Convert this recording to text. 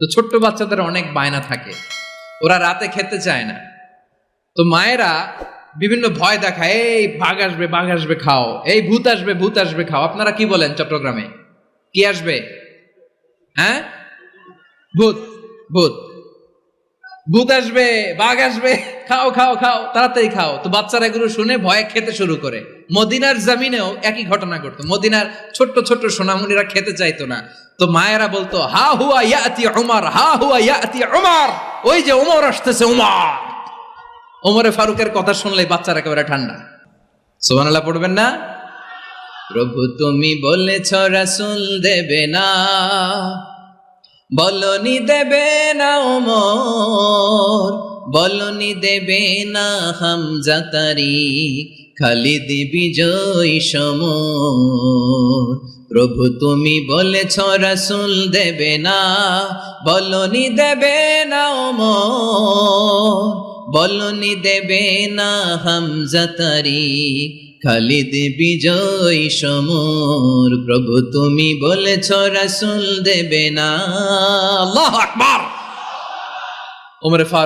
তো ছোট্ট বাচ্চাদের অনেক বায়না থাকে। ওরা রাতে খেতে চায় না। তো মায়েরা বিভিন্ন ভয় দেখায়, এই বাঘ আসবে বাঘ আসবে, খাও। এই ভূত আসবে ভূত আসবে, খাও। আপনারা কি বলেন চট্টগ্রামে? কি আসবে? হ্যাঁ? ভূত ভূত। ভূত আসবে, বাঘ আসবে, খাও খাও খাও, তাড়াতাড়ি খাও। তো বাচ্চারা এগুলো শুনে ভয়ে খেতে শুরু করে। মদিনার জামিনেও একই ঘটনা ঘটতো। মদিনার ছোট্ট ছোট্ট সোনামুনিরা খেতে চাইতো না। তো মায়েরা বলতো, হা হুয়া ইয়াতি উমার, হা হুয়া ইয়াতি উমার, ওই যে ওমর আসতেছে উমার। ওমরে ফারুকের কথা শুনলে বাচ্চারা একেবারে ঠান্ডা। সোহানাল্লাহ পড়বেন না? প্রভু তুমি বলেছ, রাসুল দেবে না। বলনি দেবে না ওমর বলনি দেবে না হামজাতারি খালিদি বিজয় সমর। প্রভু তুমি বলেছ, রাসুল দেবে না, বলনি দেবে না ওমর। বলনি দেবে না হামজাতারি খালিদ বিজয় সমর। প্রভু তুমি বলেছ, রাসুল দেবে না। আল্লাহ আকবার। ওমরে ফারুক।